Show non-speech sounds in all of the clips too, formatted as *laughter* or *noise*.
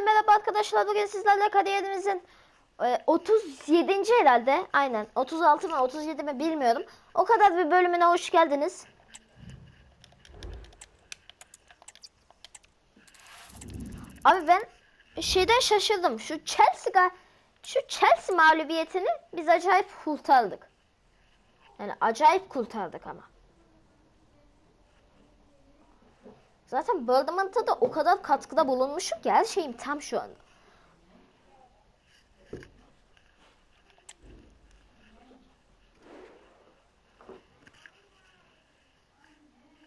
Hepinize merhaba arkadaşlar. Bugün sizlerle kariyerimizin e, 37. herhalde. Aynen. 36 mı 37 mi bilmiyorum. O kadar bir bölümüne hoş geldiniz. Abi ben şeyden şaşırdım. Şu Chelsea şu Chelsea mağlubiyetini biz acayip kurtardık. Yani acayip kurtardık ama. Zaten Bournemouth'a da o kadar katkıda bulunmuşum ki her şeyim tam şu anda.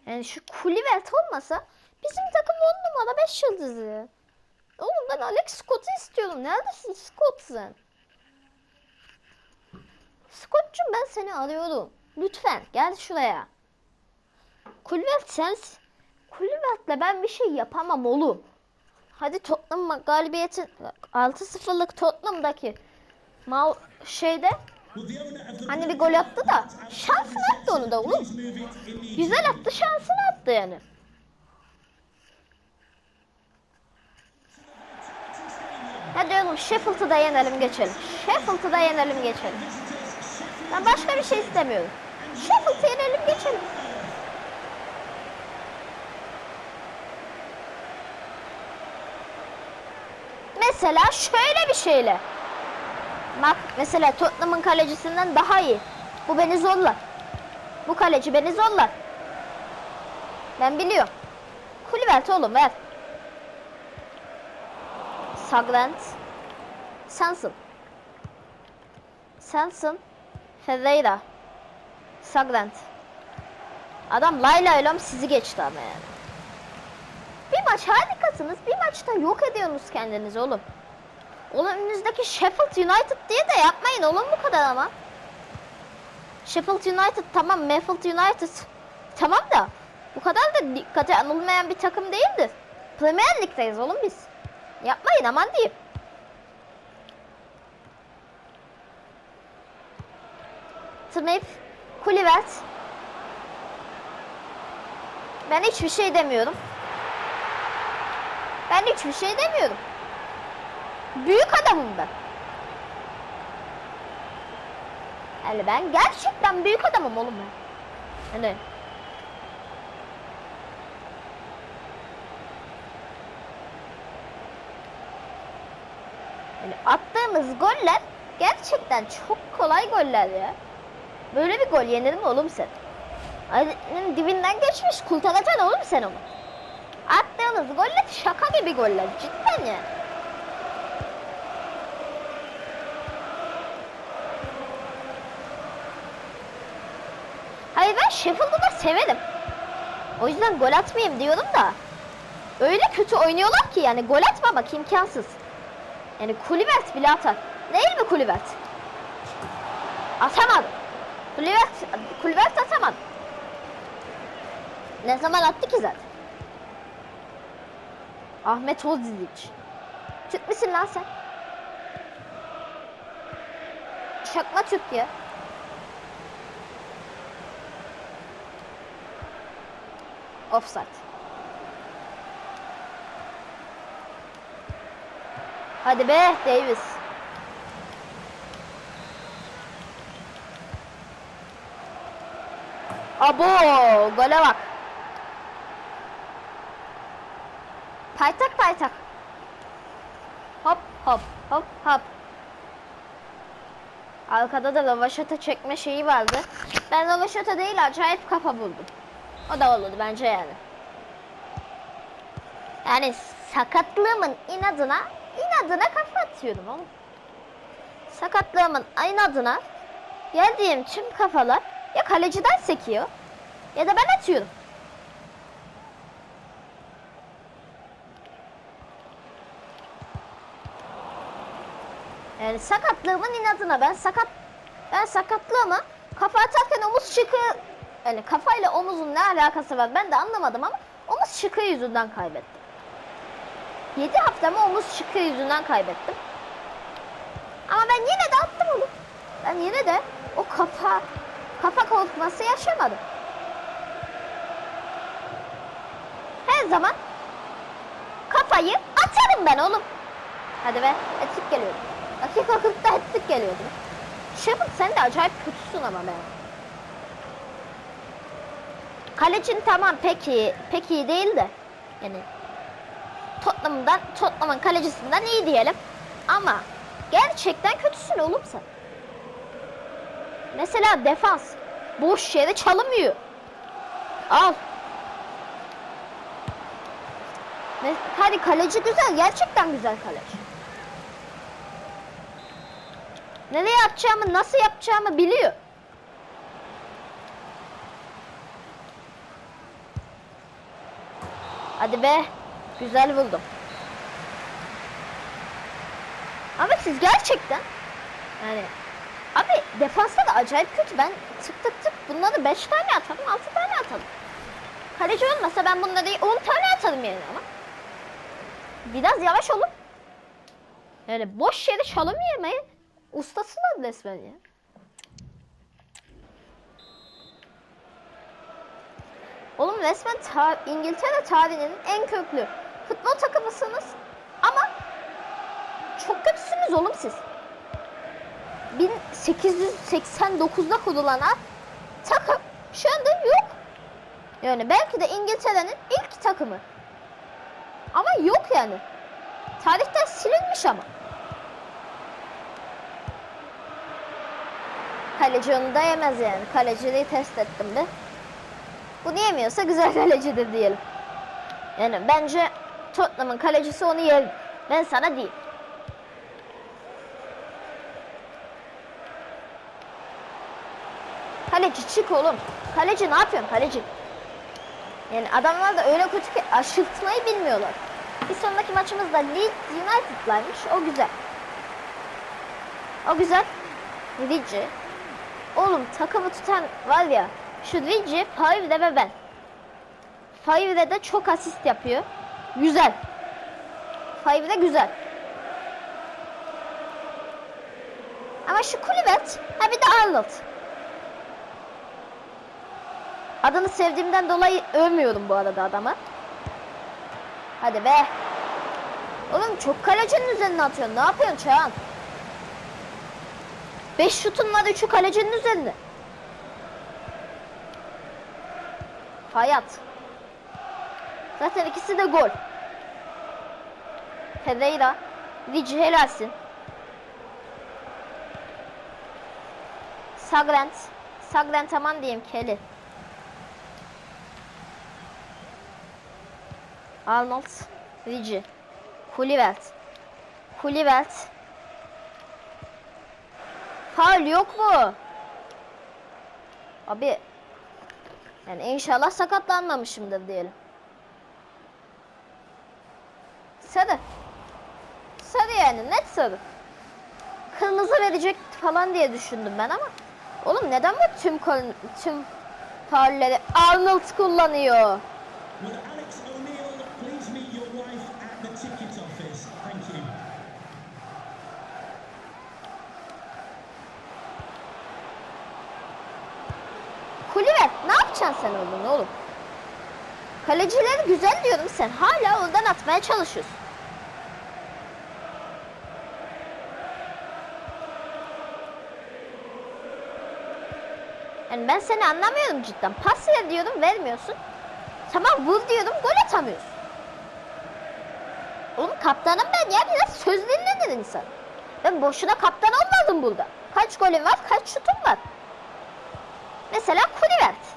Yani şu Kulivert olmasa bizim takım 10 numara 5 yıldızı. Oğlum ben Alex Scott'u istiyorum. Neredesin Scott sen? Scott'cum ben seni arıyorum. Lütfen gel şuraya. Kulivert sen Kulübert'le ben bir şey yapamam oğlum. Hadi Tottenham galibiyetin 6-0'lık Tottenham'daki mal şeyde hani bir gol attı da şansını attı onu da oğlum. Güzel attı şansını attı yani. Hadi oğlum Sheffield'ı da yenelim geçelim. Sheffield'ı da yenelim geçelim. Ben başka bir şey istemiyorum. Sheffield'ı yenelim geçelim. Mesela şöyle bir şeyle. Bak mesela Tottenham'ın kalecisinden daha iyi. Bu beni zorlar. Bu kaleci beni zorlar. Ben biliyorum. Kulübert oğlum ver. Sagrant. Sensin. Sensin. Ferreira. Sagrant. Adam layla ile sizi geçti ama yani. Bir maç harikasınız. Bir maçta yok ediyorsunuz kendinizi oğlum. Oğlum önünüzdeki Sheffield United diye de yapmayın oğlum bu kadar ama. Sheffield United tamam Sheffield United tamam da bu kadar da dikkate alınmayan bir takım değildir. Premier Lig'deyiz oğlum biz. Yapmayın aman diyeyim. Smith, Kulivert. Ben hiçbir şey demiyorum. Ben hiçbir şey demiyorum. Büyük adamım ben. Yani ben gerçekten büyük adamım oğlum ben. Yani Yani attığımız goller gerçekten çok kolay goller ya. Böyle bir gol yenir mi oğlum sen? Ayının dibinden geçmiş kurtaracaksın oğlum sen onu. Attığınız goller şaka gibi goller cidden ya. Hayır ben Sheffield'ı da severim. O yüzden gol atmayayım diyorum da. Öyle kötü oynuyorlar ki yani gol atmamak imkansız. Yani Kulibert bile atar. Değil mi Kulibert? Atamadı. Kulibert, Kulibert atamadı. Ne zaman attı ki zaten? Ahmet Ozic. Türk müsün lan sen? Çakma Türk ya. Offside. Hadi be Davis. Abo gole bak. Paytak paytak. Hop hop hop hop. Arkada da lavaşata çekme şeyi vardı. Ben lavaşata değil acayip kafa buldum. O da olurdu bence yani. Yani sakatlığımın inadına inadına kafa atıyorum oğlum. Sakatlığımın inadına geldiğim tüm kafalar ya kaleciden sekiyor ya da ben atıyorum. Yani sakatlığımın inadına ben sakat ben sakatlığıma kafa atarken omuz çıkı yani kafayla omuzun ne alakası var ben de anlamadım ama omuz çıkı yüzünden kaybettim. 7 haftamı omuz çıkı yüzünden kaybettim. Ama ben yine de attım onu. Ben yine de o kafa kafa korkması yaşamadım. Her zaman kafayı atarım ben oğlum. Hadi be. Etlik geliyordu. Dakika 40'ta etlik geliyordu. Shepard sen de acayip kötüsün ama be. Kalecin tamam pek iyi. Pek iyi değil de. Yani Tottenham'dan, Tottenham'ın kalecisinden iyi diyelim. Ama gerçekten kötüsün oğlum sen. Mesela defans. Boş yere çalınmıyor. Al. Hadi kaleci güzel. Gerçekten güzel kaleci. Nereye yapacağımı, nasıl yapacağımı biliyor. Hadi be. Güzel buldum. Ama siz gerçekten yani abi defansta da acayip kötü. Ben tık tık tık bunları 5 tane atarım, 6 tane atarım. Kaleci olmasa ben bunları 10 tane atarım yani ama. Biraz yavaş olun. Yani boş yere çalım yemeyin. Ustasılar resmen ya. Oğlum resmen ta- İngiltere tarihinin en köklü futbol takımısınız. Ama çok kötüsünüz oğlum siz. 1889'da kurulan takım şu anda yok. Yani belki de İngiltere'nin ilk takımı. Ama yok yani. Tarihten silinmiş ama. Kaleci onu da yemez yani. Kaleciliği test ettim bir. Bunu yemiyorsa güzel *laughs* kalecidir diyelim. Yani bence Tottenham'ın kalecisi onu yer. Ben sana diyeyim. Kaleci çık oğlum. Kaleci ne yapıyorsun kaleci? Yani adamlar da öyle kötü ki aşırtmayı bilmiyorlar. Bir sonraki maçımızda Leeds United'laymış. O güzel. O güzel. Rici. Oğlum takımı tutan var ya şu Rici, Favre ve ben. Favre de çok asist yapıyor. Güzel. Favre güzel. Ama şu Kulübet, ha bir de Arnold. Adını sevdiğimden dolayı övmüyorum bu arada adamı. Hadi be. Oğlum çok kalecinin üzerine atıyorsun. Ne yapıyorsun Çağan? 5 şutun var 3'ü kalecinin üzerinde. Hayat. Zaten ikisi de gol. Pereira. Vici helalsin. Sagrant. Sagrant aman diyeyim Kelly. Arnold. Vici. Kulivert. Kulivert. Faul yok mu? Abi yani inşallah sakatlanmamışımdır diyelim. Sarı. Sarı yani net sarı. Kırmızı verecek falan diye düşündüm ben ama. Oğlum neden bu tüm tüm faulleri Arnold kullanıyor? Yapacaksın sen oğlum oğlum? Kalecileri güzel diyorum sen hala oradan atmaya çalışıyorsun. Yani ben seni anlamıyorum cidden. Pas ver diyorum vermiyorsun. Tamam vur diyorum gol atamıyorsun. Oğlum kaptanım ben ya biraz söz dinlenir insan. Ben boşuna kaptan olmadım burada. Kaç golüm var kaç şutum var. Mesela Kulivert.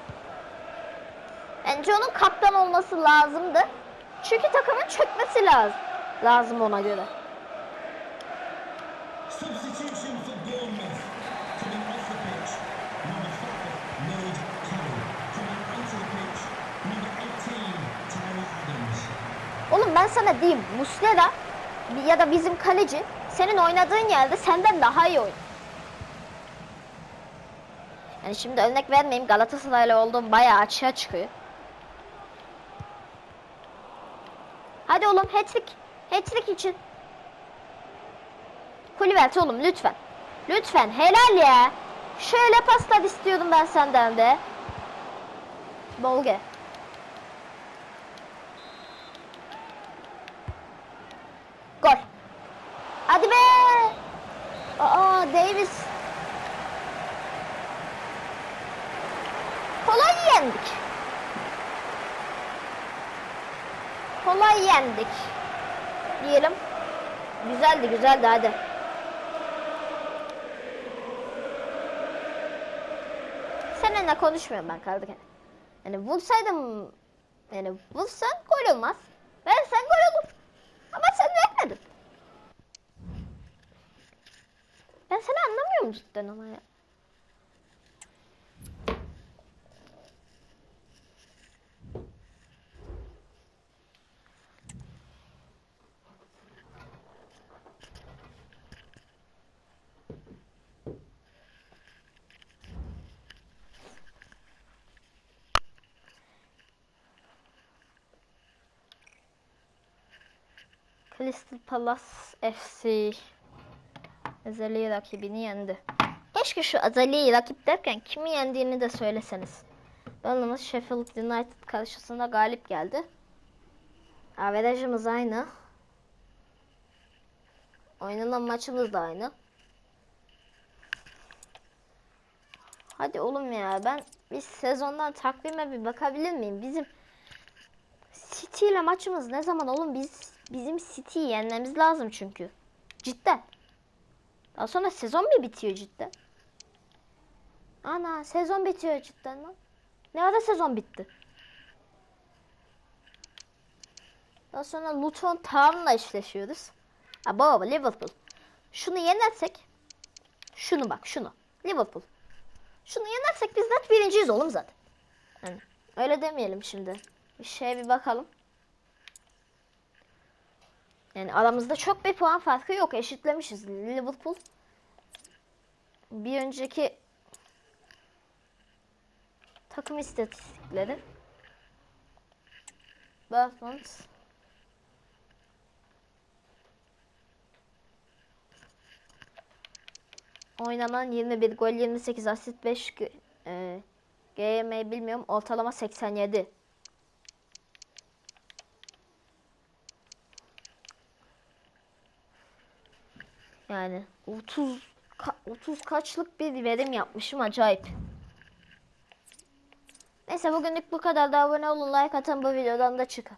Bence onun kaptan olması lazımdı. Çünkü takımın çökmesi lazım. Lazım ona göre. Substitution for Bournemouth. Coming off the pitch, number five, Lloyd Kelly. Coming onto the pitch, number 18, Tyler Adams. Oğlum ben sana diyeyim Muslera ya da bizim kaleci senin oynadığın yerde senden daha iyi oynar. Yani şimdi örnek vermeyeyim Galatasaraylı olduğum bayağı açığa çıkıyor. Hadi oğlum hat-trick. Hat-trick için. Kulübert oğlum lütfen. Lütfen helal ya. Şöyle paslar istiyordum ben senden de. Bolge. Yendik. Diyelim. Güzeldi güzeldi hadi. Seninle konuşmuyorum ben kaldık. Yani vursaydım yani vursan gol olmaz. Versen gol olur. Ama sen vermedin. Ben seni anlamıyorum cidden ama ya. Crystal Palace FC Azali rakibini yendi. Keşke şu Azali'yi rakip derken kimi yendiğini de söyleseniz. Burnley Sheffield United karşısında galip geldi. Averajımız aynı. Oynanan maçımız da aynı. Hadi oğlum ya ben bir sezondan takvime bir bakabilir miyim? Bizim City ile maçımız ne zaman oğlum biz bizim City'yi yenmemiz lazım çünkü. Cidden. Daha sonra sezon mu bitiyor cidden? Ana sezon bitiyor cidden lan. Ne ara sezon bitti? Daha sonra Luton Town'la eşleşiyoruz. Baba Liverpool. Şunu yenersek şunu bak şunu. Liverpool. Şunu yenersek biz net birinciyiz oğlum zaten. Yani öyle demeyelim şimdi. Bir şeye bir bakalım. Yani aramızda çok bir puan farkı yok. Eşitlemişiz Liverpool. Bir önceki takım istatistikleri. Dortmund Oynanan 21 gol, 28 asist, 5 gö- e, GM bilmiyorum. Ortalama 87. Yani 30 ka- 30 kaçlık bir verim yapmışım acayip. Neyse bugünlük bu kadar da abone olun like atın bu videodan da çıkın.